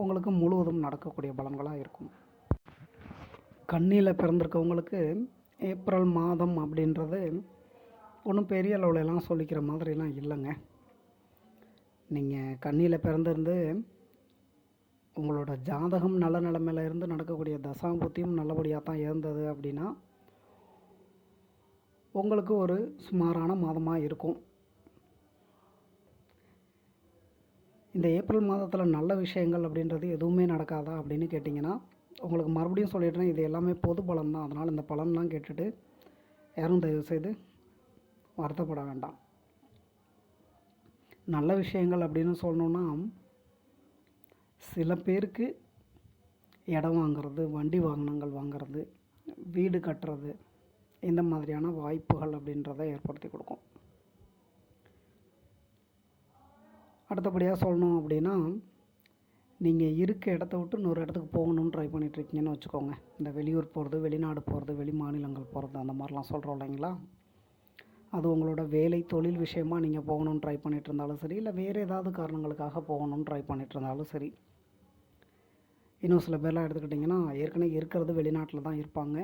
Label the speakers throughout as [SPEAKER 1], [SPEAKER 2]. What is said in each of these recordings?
[SPEAKER 1] உங்களுக்கு முழுவதும் நடக்கக்கூடிய பலன்களாக இருக்கும். கண்ணியில் பிறந்திருக்கவங்களுக்கு ஏப்ரல் மாதம் அப்படின்றது ஒன்றும் பெரிய அளவுலலாம் சொல்லிக்கிற மாதிரிலாம் இல்லைங்க. நீங்கள் கண்ணியில் பிறந்திருந்து உங்களோட ஜாதகம் நல்ல நிலமையில இருந்து நடக்கக்கூடிய தசாபுத்தியும் நல்லபடியாக தான் இருந்தது அப்படின்னா உங்களுக்கு ஒரு சுமாரான மாதமாக இருக்கும். இந்த ஏப்ரல் மாதத்தில் நல்ல விஷயங்கள் அப்படின்றது எதுவுமே நடக்காதா அப்படின்னு கேட்டிங்கன்னா உங்களுக்கு மறுபடியும் சொல்லிடுறேன் இது எல்லாமே பொது பலன் தான். அதனால் இந்த பலன்லாம் கேட்டுட்டு யாரும் தயவு செய்து வருத்தப்பட வேண்டாம். நல்ல விஷயங்கள் அப்படின்னு சொல்லணுன்னா சில பேருக்கு இடம் வாங்குறது வண்டி வாகனங்கள் வாங்குறது வீடு கட்டுறது இந்த மாதிரியான வாய்ப்புகள் அப்படின்றத ஏற்படுத்தி கொடுக்கும். அடுத்தபடியாக சொல்லணும் அப்படின்னா நீங்கள் இருக்க இடத்த விட்டு இன்னொரு இடத்துக்கு போகணும்னு ட்ரை பண்ணிகிட்ருக்கீங்கன்னு வச்சுக்கோங்க. இந்த வெளியூர் போகிறது வெளிநாடு போகிறது வெளி மாநிலங்கள் போகிறது அந்த மாதிரிலாம் சொல்கிறோம் இல்லைங்களா? அது உங்களோட வேலை தொழில் விஷயமா நீங்கள் போகணும்னு ட்ரை பண்ணிகிட்டு இருந்தாலும் சரி இல்லை வேறு ஏதாவது காரணங்களுக்காக போகணும்னு ட்ரை பண்ணிகிட்டு இருந்தாலும் சரி. இன்னும் சில பேர்லாம் எடுத்துக்கிட்டிங்கன்னா ஏற்கனவே இருக்கிறது வெளிநாட்டில் தான் இருப்பாங்க.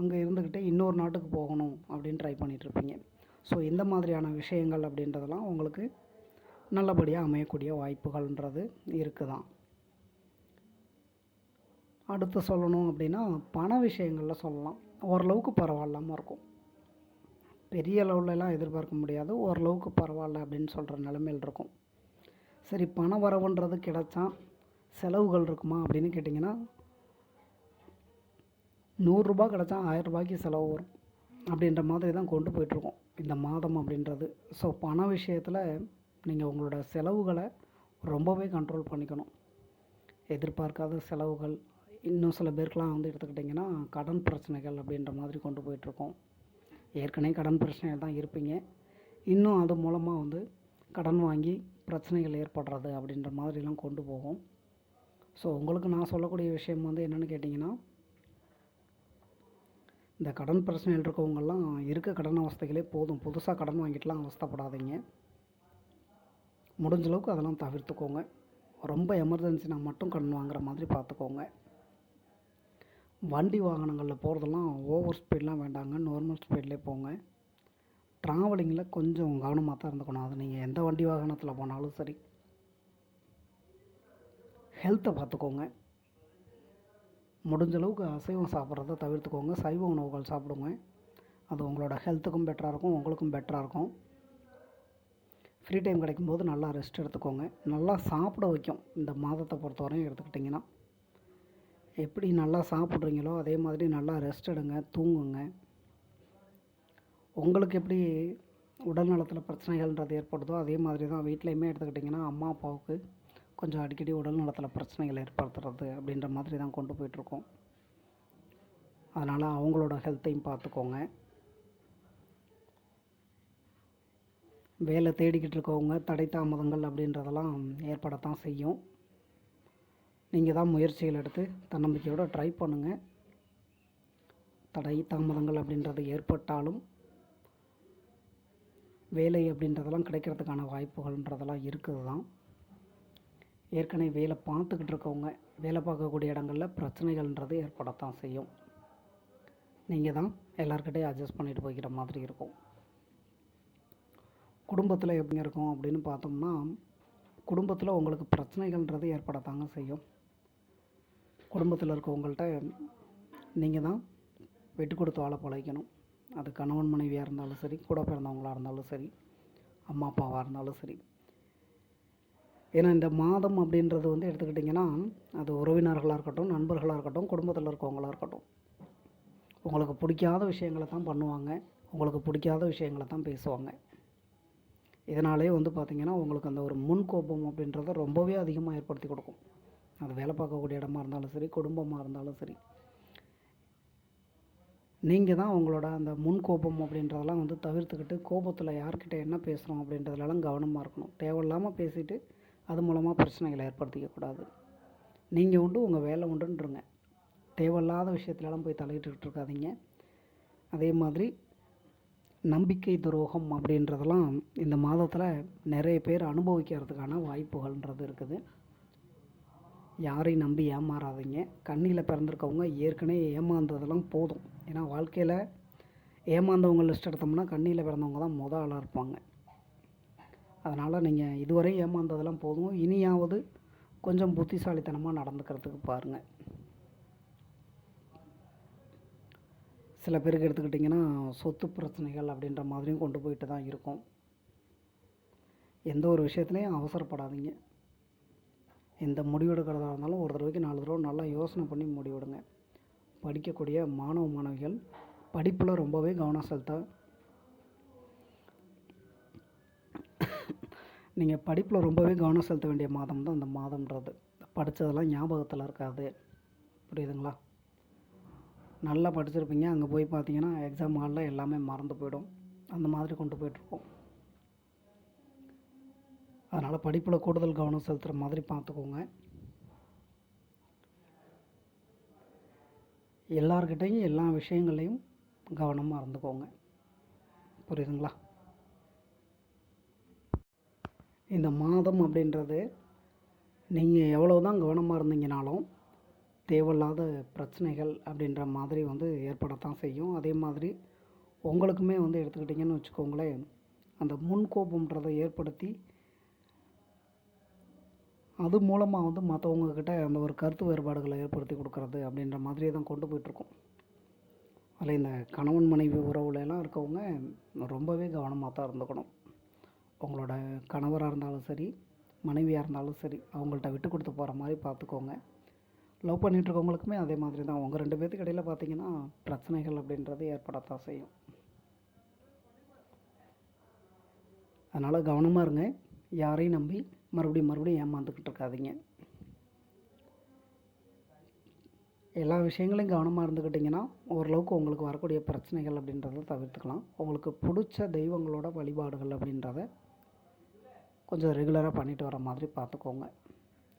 [SPEAKER 1] அங்கே இருந்துக்கிட்டே இன்னொரு நாட்டுக்கு போகணும் அப்படின்னு ட்ரை பண்ணிகிட்ருப்பீங்க ஸோ இந்த மாதிரியான விஷயங்கள் அப்படின்றதெல்லாம் உங்களுக்கு நல்லபடியாக அமையக்கூடிய வாய்ப்புகள்ன்றது இருக்குதான். அடுத்து சொல்லணும் அப்படின்னா பண விஷயங்களில் சொல்லலாம். ஓரளவுக்கு பரவாயில்லாமல் இருக்கும். பெரிய அளவுலலாம் எதிர்பார்க்க முடியாது. ஓரளவுக்கு பரவாயில்ல அப்படின்னு சொல்கிற நிலைமையில் இருக்கும். சரி பண வரவுன்றது கிடைச்சா செலவுகள் இருக்குமா அப்படின்னு கேட்டிங்கன்னா நூறுரூபா கிடச்சா ஆயிரரூபாய்க்கு செலவு வரும். அப்படின்ற மாதிரி தான் கொண்டு போயிட்டுருக்கோம் இந்த மாதம் அப்படின்றது. ஸோ பண விஷயத்தில் நீங்கள் உங்களோட செலவுகளை ரொம்பவே கண்ட்ரோல் பண்ணிக்கணும். எதிர்பார்க்காத செலவுகள் இன்னும் சில பேருக்கெலாம் வந்து எடுத்துக்கிட்டிங்கன்னா கடன் பிரச்சனைகள் அப்படின்ற மாதிரி கொண்டு போயிட்டுருக்கோம். ஏற்கனவே கடன் பிரச்சனைகள் தான் இருப்பீங்க. இன்னும் அது மூலமாக வந்து கடன் வாங்கி பிரச்சனைகள் ஏற்படுறது அப்படின்ற மாதிரிலாம் கொண்டு போகும். ஸோ உங்களுக்கு நான் சொல்லக்கூடிய விஷயம் வந்து என்னென்னு கேட்டிங்கன்னா இந்த கடன் பிரச்சனைகள் இருக்கவங்கெல்லாம் இருக்க கடன் அவஸ்தைகளே போதும். புதுசாக கடன் வாங்கிட்டுலாம் அவஸ்தப்படாதீங்க. முடிஞ்ச அளவுக்கு அதெல்லாம் தவிர்த்துக்கோங்க. ரொம்ப எமர்ஜென்சினா மட்டும் கடன் வாங்குற மாதிரி பார்த்துக்கோங்க. வண்டி வாகனங்களில் போகிறதெல்லாம் ஓவர் ஸ்பீட்லாம் வேண்டாங்க. நார்மல் ஸ்பீட்லேயே போங்க. ட்ராவலிங்கில் கொஞ்சம் கவனமாக தான் இருந்துக்கணும். அது நீங்கள் எந்த வண்டி வாகனத்தில் போனாலும் சரி. ஹெல்த்தை பார்த்துக்கோங்க. முடிஞ்ச அளவுக்கு அசைவம் சாப்பிட்றத தவிர்த்துக்கோங்க. சைவ உணவுகள் சாப்பிடுங்க. அது உங்களோட ஹெல்த்துக்கும் பெட்டராக இருக்கும். உங்களுக்கும் பெட்டராக இருக்கும். ஃப்ரீ டைம் கிடைக்கும்போது நல்லா ரெஸ்ட் எடுத்துக்கோங்க. நல்லா சாப்பிட வைக்கும். இந்த மாதத்தை பொறுத்தவரையும் எடுத்துக்கிட்டிங்கன்னா. எப்படி நல்லா சாப்பிட்றீங்களோ அதே மாதிரி நல்லா ரெஸ்ட் எடுங்க தூங்குங்க. உங்களுக்கு எப்படி உடல் நலத்தில் பிரச்சனைகள்ன்றது ஏற்படுதோ அதே மாதிரி தான் வீட்லேயுமே எடுத்துக்கிட்டிங்கன்னா அம்மா அப்பாவுக்கு கொஞ்சம் அடிக்கடி உடல் நலத்தில் பிரச்சனைகள் ஏற்படுத்துறது அப்படின்ற மாதிரி தான் கொண்டு போயிட்டுருக்கோம். அதனால் அவங்களோட ஹெல்த்தையும் பார்த்துக்கோங்க. வேலை தேடிக்கிட்டு இருக்கவங்க தடை தாமதங்கள் அப்படின்றதெல்லாம் ஏற்படத்தான் செய்யும். நீங்கள் தான் முயற்சிகள் எடுத்து தன்னம்பிக்கையோடு ட்ரை பண்ணுங்கள் தடை தாமதங்கள் அப்படின்றது ஏற்பட்டாலும் வேலை அப்படின்றதெல்லாம் கிடைக்கிறதுக்கான வாய்ப்புகள்ன்றதெல்லாம் இருக்குது தான் ஏற்கனவே வேலை பார்த்துக்கிட்டு இருக்கவங்க வேலை பார்க்கக்கூடிய இடங்களில் பிரச்சனைகள்ன்றது ஏற்படத்தான் செய்யும். நீங்கள் தான் எல்லாருக்கிட்டையும் அட்ஜஸ்ட் பண்ணிட்டு போய்க்கிற மாதிரி இருக்கும். குடும்பத்தில் எப்படி இருக்கும் அப்படின்னு பார்த்தோம்னா குடும்பத்தில் உங்களுக்கு பிரச்சனைகள்ன்றது ஏற்படத்தாங்க செய்யும். குடும்பத்தில் இருக்கவங்கள்ட்ட நீங்கள் தான் விட்டு கொடுத்து வாழ பழகிக்கணும் அது கணவன் மனைவியாக இருந்தாலும் சரி கூட பிறந்தவங்களாக இருந்தாலும் சரி அம்மா அப்பாவாக இருந்தாலும் சரி. ஏன்னா இந்த மாதம் அப்படின்றது வந்து எடுத்துக்கிட்டிங்கன்னா அது உறவினர்களாக இருக்கட்டும் நண்பர்களாக இருக்கட்டும் குடும்பத்தில் இருக்கவங்களாக இருக்கட்டும். உங்களுக்கு பிடிக்காத விஷயங்களை தான் பண்ணுவாங்க. உங்களுக்கு பிடிக்காத விஷயங்களை தான் பேசுவாங்க. இதனாலே வந்து பார்த்திங்கன்னா உங்களுக்கு அந்த ஒரு முன்கோபம் அப்படின்றத ரொம்பவே அதிகமாக ஏற்படுத்தி கொடுக்கும். அது வேலை பார்க்கக்கூடிய இடமா இருந்தாலும் சரி குடும்பமாக இருந்தாலும் சரி. நீங்கள் தான் உங்களோட அந்த முன் கோபம் அப்படின்றதெல்லாம் வந்து தவிர்த்துக்கிட்டு கோபத்தில் யார்கிட்ட என்ன பேசுகிறோம் அப்படின்றதுலலாம் கவனமாக இருக்கணும். தேவையில்லாமல் பேசிட்டு அது மூலமாக பிரச்சனைகளை ஏற்படுத்திக்கக்கூடாது நீங்கள் உண்டு உங்கள் வேலை உண்டுன்றங்க. தேவையில்லாத விஷயத்துலலாம் போய் தலையிட்டுக்கிட்டு இருக்காதீங்க. அதே மாதிரி நம்பிக்கை துரோகம் அப்படின்றதெல்லாம் இந்த மாதத்தில் நிறைய பேர் அனுபவிக்கிறதுக்கான வாய்ப்புகள்ன்றது இருக்குது. யாரையும் நம்பி ஏமாறாதீங்க. கண்ணியில் பிறந்திருக்கவங்க ஏற்கனவே ஏமாந்ததெல்லாம் போதும். ஏன்னா வாழ்க்கையில் ஏமாந்தவங்க லிஸ்ட் எடுத்தோம்னா கண்ணியில் பிறந்தவங்க தான் முத ஆளாக இருப்பாங்க. அதனால் நீங்கள் இதுவரை ஏமாந்ததெல்லாம் போதும். இனியாவது கொஞ்சம் புத்திசாலித்தனமாக நடந்துக்கிறதுக்கு பாருங்கள் சில பேருக்கு எடுத்துக்கிட்டிங்கன்னா சொத்து பிரச்சனைகள் அப்படின்ற மாதிரியும் கொண்டு போயிட்டு தான் இருக்கும். எந்த ஒரு விஷயத்துலையும் அவசரப்படாதீங்க. எந்த முடிவெடுக்கிறதா இருந்தாலும் ஒரு தடவைக்கு நாலு தடவை நல்லா யோசனை பண்ணி முடிவெடுங்க படிக்கக்கூடிய மாணவ மாணவிகள் படிப்பில் ரொம்பவே கவனம் செலுத்த நீங்கள் படிப்பில் ரொம்பவே கவனம் செலுத்த வேண்டிய மாதம் தான் அந்த மாதம்ன்றது. படித்ததெல்லாம் ஞாபகத்தில் இருக்காது. புரியுதுங்களா? நல்லா படிச்சிருப்பீங்க. அங்கே போய் பார்த்தீங்கன்னா எக்ஸாம் ஹாலில் எல்லாமே மறந்து போயிடும். அந்த மாதிரி கொண்டு போயிட்டுருக்கோம். அதனால் படிப்பில் கூடுதல் கவனம் செலுத்துகிற மாதிரி பார்த்துக்கோங்க எல்லார்கிட்டையும் எல்லா விஷயங்களையும் கவனமாக இருந்துக்கோங்க புரியுதுங்களா? இந்த மாதம் அப்படின்றது நீங்கள் எவ்வளோ தான் கவனமாக இருந்தீங்கனாலும் தேவையில்லாத பிரச்சனைகள் அப்படின்ற மாதிரி வந்து ஏற்படத்தான் செய்யும். அதே மாதிரி உங்களுக்குமே வந்து எடுத்துக்கிட்டிங்கன்னு வச்சுக்கோங்களேன் அந்த முன்கோபம்ன்றதை ஏற்படுத்தி அது மூலமாக வந்து மற்றவங்கக்கிட்ட அந்த ஒரு கருத்து வேறுபாடுகளை ஏற்படுத்தி கொடுக்குறது அப்படின்ற மாதிரியே தான் கொண்டு போயிட்டுருக்கோம். அதில் இந்த கணவன் மனைவி உறவுலலாம் இருக்கவங்க ரொம்பவே கவனமாக தான் இருந்துக்கணும். உங்களோட கணவராக இருந்தாலும் சரி மனைவியாக இருந்தாலும் சரி அவங்கள்ட்ட விட்டு கொடுத்து போகிற மாதிரி பார்த்துக்கோங்க. லவ் பண்ணிகிட்ருக்கவங்களுக்குமே அதே மாதிரி தான் உங்கள் ரெண்டு பேர்த்துக்கு இடையில் பார்த்தீங்கன்னா பிரச்சனைகள் அப்படின்றது ஏற்படத்தான் செய்யும். அதனால் கவனமாக இருங்க. யாரையும் நம்பி மறுபடியும் மறுபடியும் ஏமாந்துக்கிட்டு இருக்காதீங்க. எல்லா விஷயங்களையும் கவனமாக இருந்துக்கிட்டிங்கன்னா ஓரளவுக்கு உங்களுக்கு வரக்கூடிய பிரச்சனைகள் அப்படின்றத தவிர்த்துக்கலாம். உங்களுக்கு பிடிச்ச தெய்வங்களோட வழிபாடுகள் அப்படின்றத கொஞ்சம் ரெகுலராக பண்ணிட்டு வர மாதிரி பார்த்துக்கோங்க